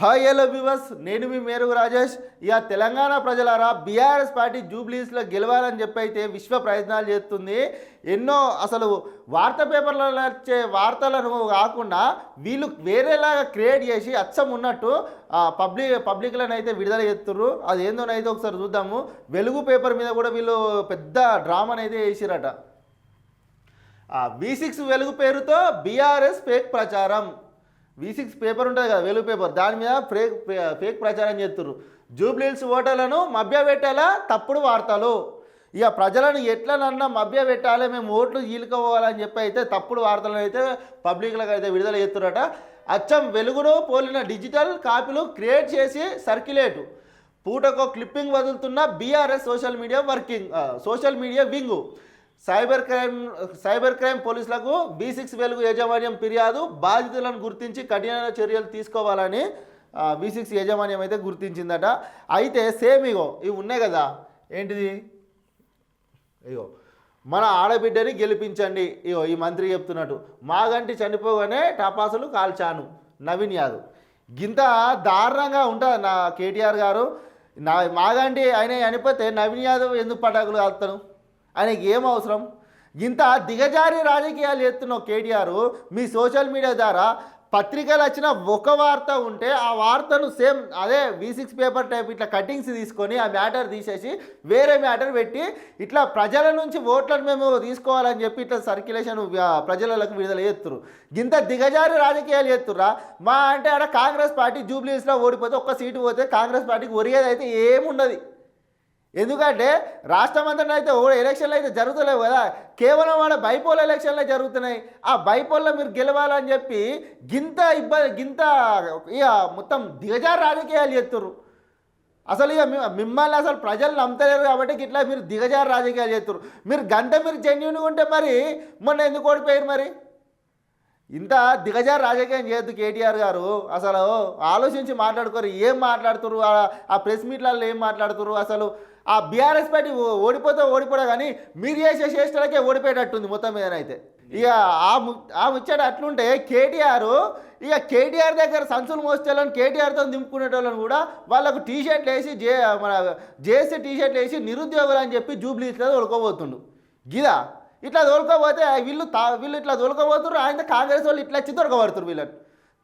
Hi hello viewers నేను మీ మేరుగు రాజేష్. ఇక తెలంగాణ ప్రజలారా బీఆర్ఎస్ పార్టీ జూబ్లీస్లో గెలవాలని చెప్పి అయితే విశ్వ ప్రయత్నాలు చేస్తుంది. ఎన్నో అసలు వార్త పేపర్లలో వచ్చే వార్తలను కాకుండా వీళ్ళు వేరేలాగా క్రియేట్ చేసి అచ్చం ఉన్నట్టు పబ్లిక్ పబ్లిక్లను అయితే విడుదల చేస్తుర్రు. అది ఏందోనైతే ఒకసారి చూద్దాము. వెలుగు పేపర్ మీద కూడా వీళ్ళు పెద్ద డ్రామానైతే అయితే వేసిరట వి సిక్స్ వెలుగు పేరుతో బీఆర్ఎస్ ఫేక్ ప్రచారం. వి సిక్స్ పేపర్ ఉంటుంది కదా వెలుగు పేపర్ దాని మీద ఫేక్ ఫేక్ ప్రచారం చేస్తున్నారు జూబ్లీల్స్ ఓటర్లను మభ్యపెట్టేలా తప్పుడు వార్తలు. ఇక ప్రజలను ఎట్లనన్నా మభ్య పెట్టాలి మేము ఓట్లు ఈలుకోవాలని చెప్పి అయితే తప్పుడు వార్తలను అయితే పబ్లిక్లకు అయితే విడుదల చేస్తున్నారట అచ్చం వెలుగును పోలిన డిజిటల్ కాపీలు క్రియేట్ చేసి సర్క్యులేటు. పూటకో clipping వదులుతున్న BRS social media working social media wing cyber crime cyber crime పోలీసులకు బీ సిక్స్ వెలుగు యాజమాన్యం ఫిర్యాదు బాధితులను గుర్తించి కఠిన చర్యలు తీసుకోవాలని బీ సిక్స్ యాజమాన్యం అయితే గుర్తించిందట. అయితే సేమ్ ఇగో ఇవి ఉన్నాయి కదా ఏంటిది? ఇగో మన ఆడబిడ్డని గెలిపించండి. ఇగో ఈ మంత్రి చెప్తున్నట్టు మాగంటి చనిపోగానే టపాసులు కాల్చాను నవీన్ యాదవ్. గింత దారుణంగా ఉంటుంది నా కేటీఆర్ గారు. నా మాగంటి ఆయన చనిపోతే నవీన్ యాదవ్ ఎందుకు పటాకులు కాలుతాను ఆయనకి ఏం అవసరం ఇంత దిగజారి రాజకీయాలు చేస్తున్న కేటీఆర్ మీ సోషల్ మీడియా ద్వారా పత్రికలు వచ్చిన ఒక వార్త ఉంటే ఆ వార్తను సేమ్ అదే వి సిక్స్ పేపర్ టైప్ ఇట్లా కటింగ్స్ తీసుకొని ఆ మ్యాటర్ తీసేసి వేరే మ్యాటర్ పెట్టి ఇట్లా ప్రజల నుంచి ఓట్లను మేము తీసుకోవాలని చెప్పి ఇట్లా సర్క్యులేషన్ ప్రజలకు విడుదల చేస్తున్నారు ఇంత దిగజారి రాజకీయాలు చేస్తుర్రా? మా అంటే ఆడ కాంగ్రెస్ పార్టీ జూబ్లీస్లో ఓడిపోతే ఒక్క సీటు పోతే కాంగ్రెస్ పార్టీకి ఒరిగేది అయితే ఏముండదు. ఎందుకంటే రాష్ట్రం అంతా అయితే ఓ ఎలక్షన్లు అయితే జరుగుతలేవు కదా. కేవలం వాళ్ళ బైపోల్ ఎలక్షన్లే జరుగుతున్నాయి. ఆ బైపోల్లో మీరు గెలవాలని చెప్పి గింత ఇబ్బంది గింత ఇక మొత్తం దిగజారు రాజకీయాలు చేస్తున్నారు అసలు ఇక మిమ్మల్ని అసలు ప్రజలు నమ్మతలేరు కాబట్టి ఇట్లా మీరు దిగజారు రాజకీయాలు చేస్తుర్రు. మీరు గంట మీరు జెన్యున్గా ఉంటే మరి మొన్న ఎందుకు ఓడిపోయారు మరి? ఇంత దిగజారు రాజకీయం చేయొద్దు కేటీఆర్ గారు. అసలు ఆలోచించి మాట్లాడుకోరు. ఏం మాట్లాడుతురు ఆ- ఆ ప్రెస్ మీట్లలో ఏం మాట్లాడుతురు అసలు ఆ బీఆర్ఎస్ పార్టీ ఓడిపోతే ఓడిపోడా కానీ మీరు చేసే చేష్టలకే ఓడిపోయేటట్టుంది మొత్తం మీదనైతే. ఇక ఆ ము ఆ ముచ్చట అట్లుంటే కేటీఆర్ ఇక కేటీఆర్ దగ్గర సంచులు మోసేవాళ్ళని కేటీఆర్తో దింపుకునేటోళ్ళని కూడా వాళ్ళకు టీ షర్ట్లు వేసి జే మన జేసీ టీ షర్ట్లు వేసి నిరుద్యోగులు అని చెప్పి జూబ్లీ ఇట్లా తోలుకోబోతుండు. గిదా? ఇట్లా తోలుకోబోతే వీళ్ళు తా వీళ్ళు ఇట్లా తోలుకోబోతున్నారు ఆయన కాంగ్రెస్ వాళ్ళు ఇట్లా వచ్చి దొరకబడుతున్నారు వీళ్ళని.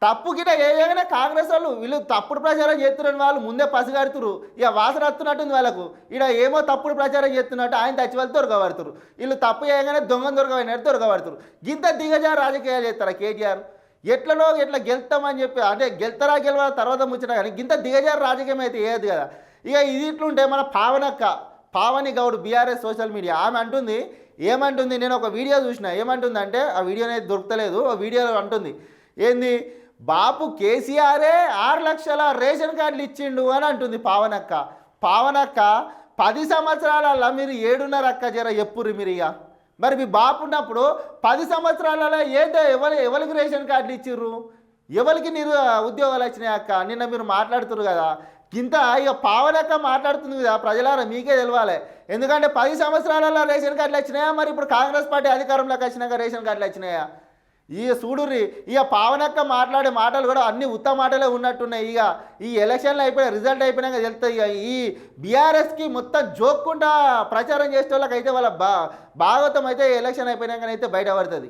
తప్పు గిట ఏమైనా కాంగ్రెస్ వాళ్ళు వీళ్ళు తప్పుడు ప్రచారం చేస్తున్నారని వాళ్ళు ముందే పసిగడుతురు ఇక వాసన వస్తున్నట్టుంది వాళ్ళకు. ఇక్కడ ఏమో తప్పుడు ప్రచారం చేస్తున్నట్టు ఆయన తెచ్చి వాళ్ళు దొరకబడుతురు. వీళ్ళు తప్పు చేయగానే దొంగ దొరకబడినట్టు దొరకబడుతురు. గింత దిగజారు రాజకీయాలు చేస్తారా కేటీఆర్? ఎట్లనో ఎట్లా గెలుతామని చెప్పి అంటే గెలుతారా గెలవాల తర్వాత ముచ్చట కానీ గింత దిగజారు రాజకీయం అయితే ఏది కదా. ఇక ఇది ఇట్లుంటే మన పావనక్క Pavani Goud BRS social media. ఆమె అంటుంది ఏమంటుంది? నేను ఒక వీడియో చూసిన. ఏమంటుంది అంటే ఆ వీడియో అనేది దొరకలేదు ఆ వీడియోలో అంటుంది. ఏంది? బాపు కేసీఆరే ఆరు లక్షల రేషన్ కార్డులు ఇచ్చిండు అని అంటుంది పావనక్క. పావనక్క పది సంవత్సరాలలో మీరు ఏడున్నర అక్క జర ఎప్పురు మీరు ఇక మరి మీ బాపు ఉన్నప్పుడు పది సంవత్సరాలలో ఏదో ఎవరి ఎవరికి రేషన్ కార్డులు ఇచ్చిర్రు? ఎవరికి మీరు ఉద్యోగాలు వచ్చినాయి అక్క? నిన్న మీరు మాట్లాడుతున్నారు కదా. ఇంత ఇక పావనక్క మాట్లాడుతుంది కదా ప్రజలారా మీకే తెలవాలి. ఎందుకంటే పది సంవత్సరాలలో రేషన్ కార్డులు వచ్చినాయా? మరి ఇప్పుడు కాంగ్రెస్ పార్టీ అధికారంలోకి వచ్చినాక రేషన్ కార్డులు వచ్చినాయా? ఈ సూడురి ఇక పావనక్క మాట్లాడే మాటలు కూడా అన్ని ఉత్త మాటలే ఉన్నట్టున్నాయి. ఇక ఈ ఎలక్షన్లు అయిపోయిన రిజల్ట్ అయిపోయినాక తెలుస్తుంది ఇక ఈ బీఆర్ఎస్కి మొత్తం జోక్కుండా ప్రచారం చేసే వాళ్ళకైతే వాళ్ళ బా భాగవతం అయితే ఎలక్షన్ అయిపోయినాకనైతే బయట పడుతుంది